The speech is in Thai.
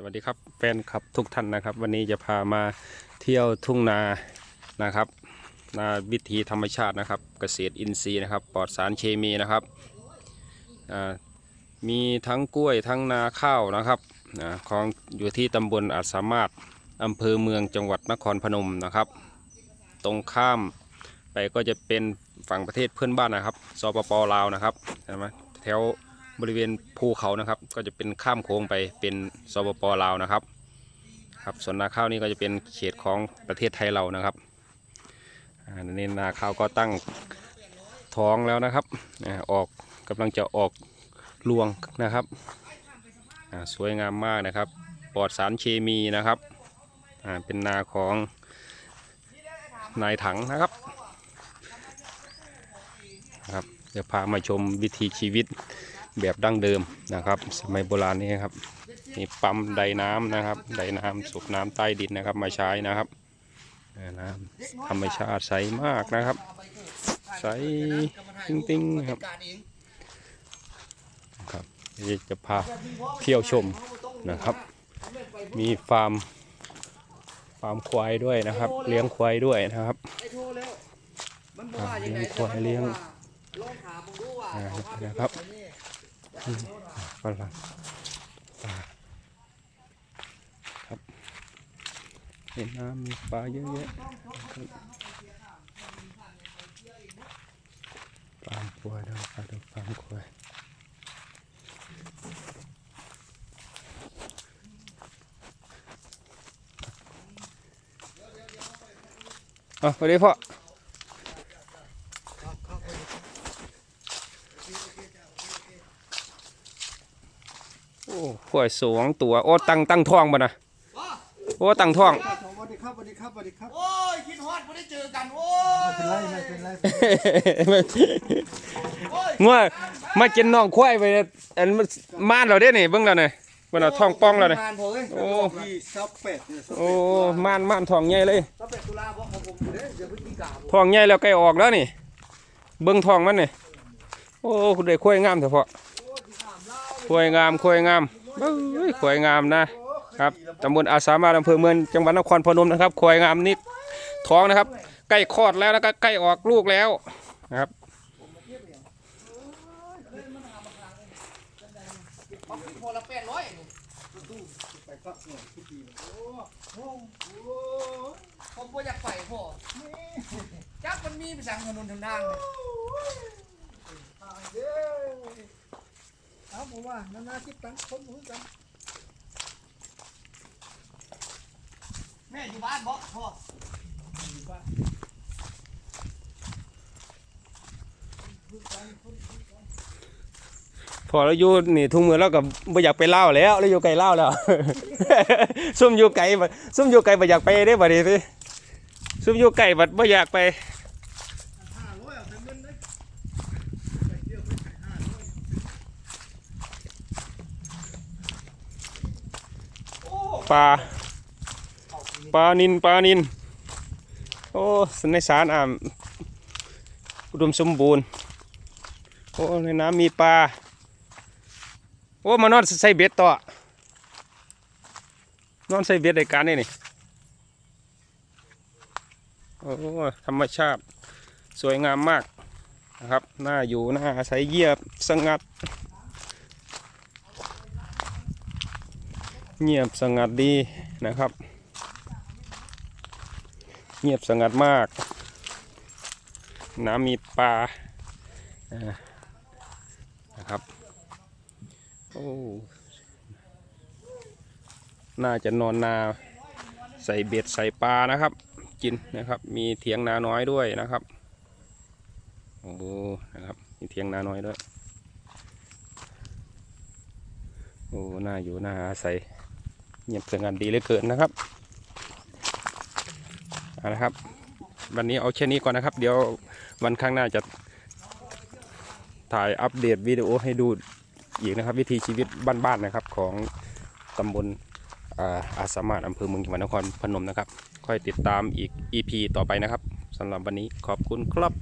สวัสดีครับแฟนคลับทุกท่านนะครับ วันนี้จะพามาเที่ยวทุ่งนานะครับ นาวิถีธรรมชาตินะครับ เกษตรอินทรีย์นะครับ ปลอดสารเคมีนะครับมีทั้งกล้วยทั้งนาข้าวนะครับอของอยู่ที่ตำบลอาจสามารถอำเภอเมืองจังหวัดนครพนมนะครับ ตรงข้ามไปก็จะเป็นฝั่งประเทศเพื่อนบ้านนะครับสปปลาวนะครับใช่ไหมแถว บริเวณภูเขานะครับ ก็จะเป็นข้ามโค้งไปเป็นสปปลาวนะครับ ครับส่วนนาข้าวนี่ก็จะเป็นเขตของประเทศไทยเรานะครับอ่าอันนี้นาข้าวก็ตั้งท้องแล้วนะครับอ่าออกกำลังจะออกรวงนะครับสวยงามมากนะครับปลอดสารเคมีนะครับอ่าเป็นนาของนายถังนะครับครับ เดี๋ยวพามาชมวิถีชีวิตแบบดั้งเดิมนะครับ สมัยโบราณนี่ครับมีปั๊มไดน้ำนะครับไดน้ำสูบน้ำใต้ดินนะครับมาใช้นะครับน้ำธรรมชาติใสมากนะครับ ใสติ้งๆครับครับจะพาเที่ยวชมนะครับ มีฟาร์มฟาร์มควายด้วยนะครับ เลี้ยงควายด้วยนะครับเลี้ยงควายเลี้ยง ลองถามมึงดูว่าอ่าเอาภาพนะครับไปนี่ฝรั่งปลาครับ เห็นน้ำมีปลาเยอะแยะปลาควายด้วยปลาดูปลาควายเอ๋อสวัสดีพ่อ โอ้ข่อยสวงตัว โอ้ตั้งตั้งท้องบ่นะโอ้ตั้งท้อง สวัสดีครับสวัสดีครับสวัสดีครับโอ้ยคิดฮอดไม่ได้เจอกันโอ้ยไม่เป็นไรไม่เป็นไรโอ้ยงัวมากินน้องควายไปเนี่ยอันมันม่านเราเด้นี่เบิ่งแล้วนี่เบิ่งเอาท้องป่องแล้วนี่งานผมเอ้ยโอ้ ที่ซับเป็ดเนี่ยซับโอ้ม่านม่านท้องใหญ่เลยตั้งแต่ตุลาบอกของผมเด้อเดี๋ยวพฤศจิกาผมท้องใหญ่แล้วใกล้ออกแล้วนี่ เบิ่งท้องมันนี่ โอ้คุณได้ควายงามเถอะพ่อ ควยงามควยงามควยงามนะครับตำบลอาสามารอำเภอเมืองจังหวัดนครพนมนะครับควยงามนี่ท้องนะครับ ใกล้คลอดแล้วแล้วก็ใกล้ออกลูกแล้วนะครับผมบ่อยากไปพ่อจักมันมีไปสั่งถนนทางด้านเลย เอาผมว่า นานาคิดตังคนหมือนกันแม่อยู่บ้านบ่พ่อพอเราอยู่นี่ทุ่งมือแล้วก็บ่อยากไปเล่าแล้วแล้วอยู่ไกลเล่าแล้ว ซุ่มอยู่ไกลบัดซุ่มอยู่ไกลบ่อยากไปได้บัดนี้สิซุ่มอยู่ไกลบัดบ่อยากไป ห้าร้อยเอาแต่เงินได้ไปเที่ยวไปขายห้าร้อย ปลาปลานินปลานินโอ้ในสารอ่าอุดมสมบูรณ์โอ้ในน้ำมีปลาโอ้มานอนใส่เบ็ดต่อนอนใส่เบ็ดในการนี่นี่โอ้ธรรมชาติสวยงามมากนะครับน่าอยู่น่าอาศัยเยียบสงัด เงียบสงัดดีนะครับ เงียบสงัดมาก น้ำมีปลานะครับโอ้น่าจะนอนนาใส่เบ็ดใส่ปลานะครับ กินนะครับมีเถียงนาน้อยด้วยนะครับโอ้นะครับมีเถียงนาน้อยด้วยโอ้น่าอยู่น่าอาศัย เงียบสงัดดีเหลือเกินนะครับเอาละครับ วันนี้เอาแค่นี้ก่อนนะครับ เดี๋ยววันข้างหน้าจะถ่ายอัปเดตวิดีโอให้ดูอีกนะครับ วิถีชีวิตบ้านๆนะครับของตำบลอาอาสามารถอำเภอเมืองจังหวัดนครพนมนะครับ ค่อยติดตามอีก EP ต่อไปนะครับสำหรับวันนี้ขอบคุณครับ